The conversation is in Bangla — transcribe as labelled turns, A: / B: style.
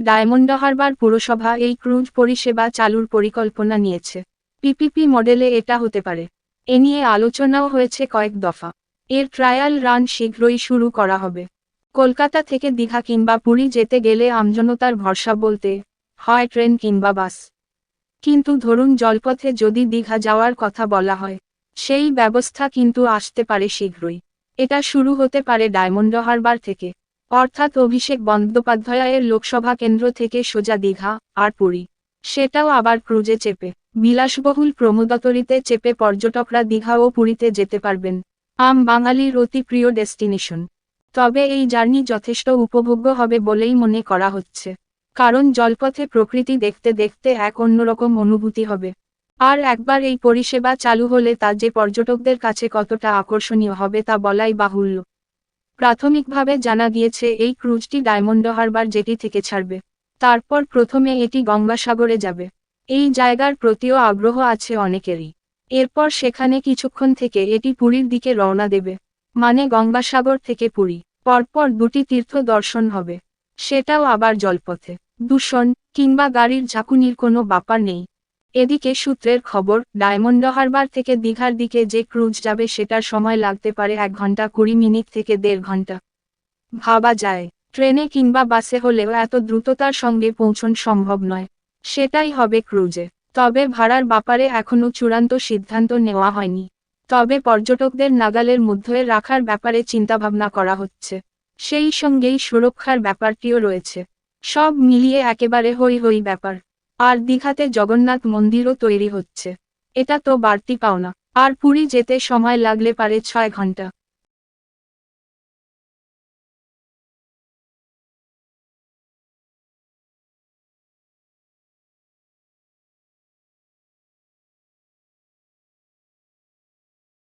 A: ডায়মন্ড হারবার পুরসভা এই ক্রুজ পরিষেবা চালুর পরিকল্পনা নিয়েছে। পিপিপি মডেলে এটা হতে পারে। এ নিয়ে আলোচনাও হয়েছে কয়েক দফা। এর ট্রায়াল রান শীঘ্রই শুরু করা হবে। কলকাতা থেকে দীঘা কিংবা পুরী যেতে গেলে আমজনতার ভরসা বলতে হয় ট্রেন কিংবা বাস। কিন্তু ধরুন জলপথে যদি দীঘা যাওয়ার কথা বলা হয় সেই ব্যবস্থা কিন্তু আসতে পারে শীঘ্রই। এটা শুরু হতে পারে ডায়মন্ড হারবার থেকে। অর্থাৎ অভিষেক বন্দ্যোপাধ্যায়ের লোকসভা কেন্দ্র থেকে সোজা দীঘা, আর পুরী। সেটাও আবার ক্রুজে চেপে। বিলাসবহুল প্রমোদতরিতে চেপে পর্যটকরা দীঘা ও পুরীতে যেতে পারবেন। আম বাঙালির অতি প্রিয় ডেস্টিনেশন। তবে এই জার্নি যথেষ্ট উপভোগ্য হবে বলেই মনে করা হচ্ছে। কারণ জলপথে প্রকৃতি দেখতে দেখতে এক অন্যরকম অনুভূতি হবে। আর একবার এই পরিষেবা চালু হলে তা যে পর্যটকদের কাছে কতটা আকর্ষণীয় হবে তা বলাই বাহুল্য। প্রাথমিকভাবে জানা গিয়েছে, এই ক্রুজটি ডায়মন্ড হারবার জেটি থেকে ছাড়বে। তারপর প্রথমে এটি গঙ্গাসাগরে যাবে। এই জায়গার প্রতিও আগ্রহ আছে অনেকেরই। এরপর সেখানে কিছুক্ষণ থেকে এটি পুরীর দিকে রওনা দেবে। মানে গঙ্গাসাগর থেকে পুরী। পরপর দুটি তীর্থ দর্শন হবে। সেটাও আবার জলপথে। দূষণ কিংবা গাড়ির ঝাঁকুনির কোনো ব্যাপার নেই। এদিকে সূত্রের খবর ডায়মন্ড হারবার থেকে দীঘার দিকে যে ক্রুজ যাবে সেটার সময় লাগতে পারে এক ঘণ্টা কুড়ি মিনিট থেকে দেড় ঘণ্টা। ভাবা যায়, ট্রেনে কিংবা বাসে হলেও এত দ্রুততার সঙ্গে পৌঁছন সম্ভব নয়। সেটাই হবে ক্রুজে। তবে ভাড়ার ব্যাপারে এখনও চূড়ান্ত সিদ্ধান্ত নেওয়া হয়নি। তবে পর্যটকদের নাগালের মধ্যে রাখার ব্যাপারে চিন্তাভাবনা করা হচ্ছে। সেই সঙ্গেই সুরক্ষার ব্যাপারটিও রয়েছে। সব মিলিয়ে একেবারে হই হই ব্যাপার। আর দীঘাতে জগন্নাথ মন্দিরও তৈরি হচ্ছে। এটা তো বাড়তি পাওনা। আর পুরী যেতে সময় লাগলে পারে ছয় ঘণ্টা।